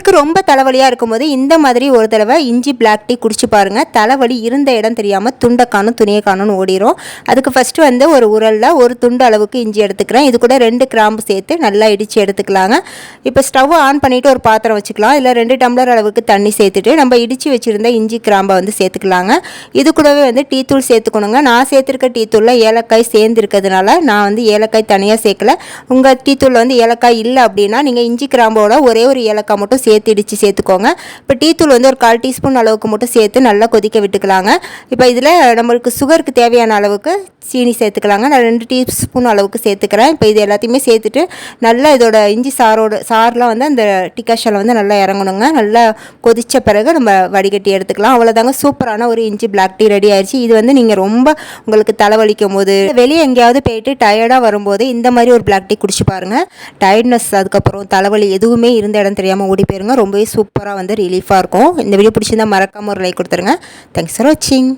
உங்களுக்கு ரொம்ப தலைவலியாக இருக்கும்போது இந்த மாதிரி ஒரு தடவை இஞ்சி பிளாக் டீ குடிச்சு பாருங்கள் தலைவலி இருந்த இடம் தெரியாமல் துண்டை காணும் துணியை காணும்னு ஓடிரும். அதுக்கு ஃபஸ்ட்டு வந்து ஒரு உரலில் ஒரு துண்டு அளவுக்கு இஞ்சி எடுத்துக்கிறேன். இது கூட ரெண்டு கிராம்பு சேர்த்து நல்லா இடித்து எடுத்துக்கலாங்க. இப்போ ஸ்டவ் ஆன் பண்ணிவிட்டு ஒரு பாத்திரம் வச்சுக்கலாம். இல்லை ரெண்டு டம்ளர் அளவுக்கு தண்ணி சேர்த்துட்டு நம்ம இடித்து வச்சுருந்த இஞ்சி கிராம்பை வந்து சேர்த்துக்கலாங்க. இது கூடவே வந்து டீ தூள் சேர்த்துக்கணுங்க. நான் சேர்த்துருக்க டீ தூளில் ஏலக்காய் சேர்ந்துருக்கிறதுனால நான் வந்து ஏலக்காய் தனியாக சேர்க்கல. உங்கள் டீ தூளில் வந்து ஏலக்காய் இல்லை அப்படின்னா நீங்கள் இஞ்சி கிராம்போட ஒரே ஒரு ஏலக்காய் மட்டும் சேர்த்து இடித்து சேர்த்துக்கோங்க. இப்போ டீத்தூள் வந்து ஒரு கால் டீஸ்பூன் அளவுக்கு மட்டும் சேர்த்து நல்லா கொதிக்க விட்டுக்கலாங்க. இப்போ இதில் நம்மளுக்கு சுகருக்கு தேவையான அளவுக்கு சீனி சேர்த்துக்கலாங்க. நான் ரெண்டு டீஸ்பூன் அளவுக்கு சேர்த்துக்கிறேன். இப்போ இது எல்லாத்தையுமே சேர்த்துட்டு நல்லா இதோட இஞ்சி சாரோட சாரெலாம் வந்து அந்த டிகாஷனில் வந்து நல்லா இறங்கணுங்க. நல்லா கொதித்த பிறகு நம்ம வடிகட்டி எடுத்துக்கலாம். அவ்வளோதாங்க சூப்பரான ஒரு இஞ்சி பிளாக் டீ ரெடி ஆயிடுச்சு இது வந்து நீங்கள் ரொம்ப உங்களுக்கு தலைவலிக்கும் போது வெளியே எங்கேயாவது போயிட்டு டயர்டாக வரும்போது இந்த மாதிரி ஒரு பிளாக் டீ குடிச்சு பாருங்கள் டயர்ட்னஸ் அதுக்கப்புறம் தலைவலி எதுவுமே இருந்த இடம் தெரியாமல் ஓடி போயிருங்க ரொம்பவே சூப்பராக வந்து ரிலீஃபாக இருக்கும். இந்த வீடியோ பிடிச்சிருந்தா மறக்காமல் ஒரு லைக் கொடுத்துருங்க. தேங்க்ஸ் ஃபார் வாட்சிங்